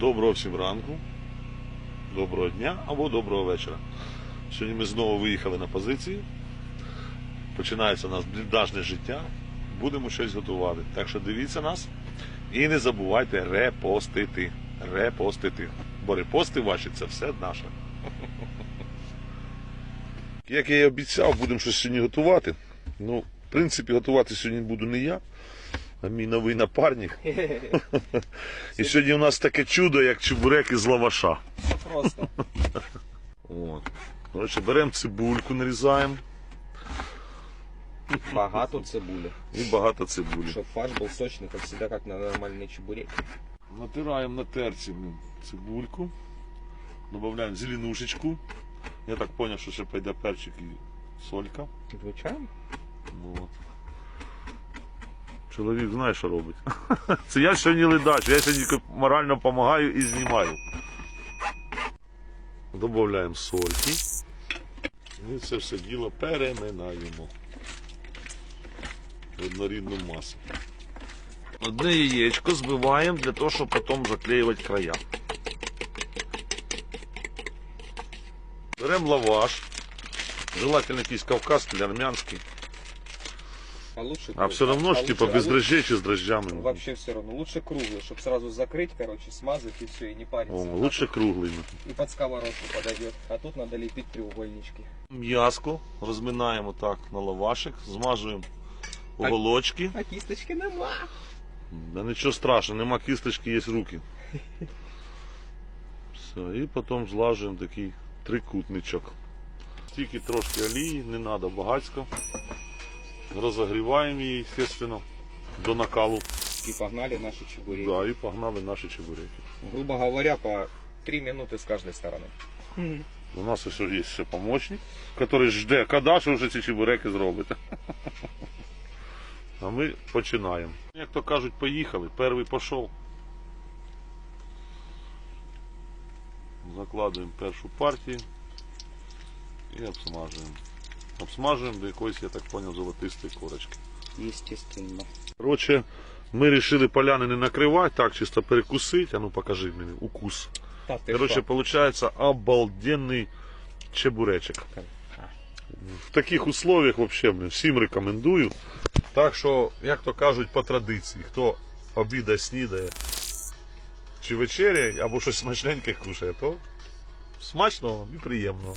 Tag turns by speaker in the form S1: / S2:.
S1: Доброго всім ранку, доброго дня або доброго вечора. Сьогодні ми знову виїхали на позиції. Починається у нас бліндажне життя. Будемо щось готувати. Так що дивіться нас і не забувайте репостити. Репостити. Бо репости ваші це все наше. Як я і обіцяв, будемо щось сьогодні готувати. Ну, в принципі, готувати сьогодні буду не я, мій новий напарник. І сьогодні у нас таке чудо, як чебуреки з лаваша.
S2: Просто.
S1: От. Коротше, беремо цибульку, нарізаємо
S2: Багато цибулі.
S1: і багато цибулі.
S2: Щоб фарш був сочний, как всегда, как на нормальный чебурек.
S1: Натираємо на терці блін, цибульку, додаємо зеленушечку. Я так зрозумів, що ще пойде перчик і солька.
S2: Звичайно.
S1: От. Чоловік знає, що робить. Це я сьогодні ледач, я сьогодні морально допомагаю і знімаю. Додаємо сольки. І це все діло переминаємо. В однорідну масу. Одне яєчко збиваємо для того, щоб потім заклеювати края. Беремо лаваш. Желательно якийсь кавказський, армянський
S2: А лучше
S1: А все равно ж,
S2: а
S1: типа,
S2: лучше-
S1: без
S2: а
S1: дрожжей чи с дрожжами.
S2: лучше- Вообще все равно. Лучше круглый, чтобы сразу закрыть, короче, смазать и все, и не париться.
S1: О, лучше круглий.
S2: И под сковородку подойдет. А тут надо лепить треугольнички.
S1: М'яско розминаємо так на лавашик, змажуємо уголочки.
S2: А кисточки нема.
S1: Да нічого страшного, нема кісточки, є руки. Все, і потім злажуємо такий трикутничок. Тільки трошки олії, не треба багацько. Розогріваємо її, звісно, до накалу.
S2: И погнали наши чебуреки.
S1: Да, і погнали наші чебуреки.
S2: Грубо говоря, по 3 минуты с каждой стороны.
S1: У нас ось є ще помощник, який жде, коли ж ви вже ці чебуреки зробите. А ми починаємо. Як то кажуть, поїхали. Перший пішов. Закладуємо першу партію і обсмажуємо. Обсмажуємо до якоїсь, я так зрозумів, золотистої корочки.
S2: Естественно.
S1: Коротше, ми вирішили поляни не накривати, так чисто перекусити. А ну покажи мені укус.
S2: Та что?
S1: получается обалденный чебуречек. В таких условиях вообще, блин, всім рекомендую. Так що, як то кажуть, по традиції, хто обідає, снідає чи вечеряє, або щось смачненьке кушає, то смачного і приємного.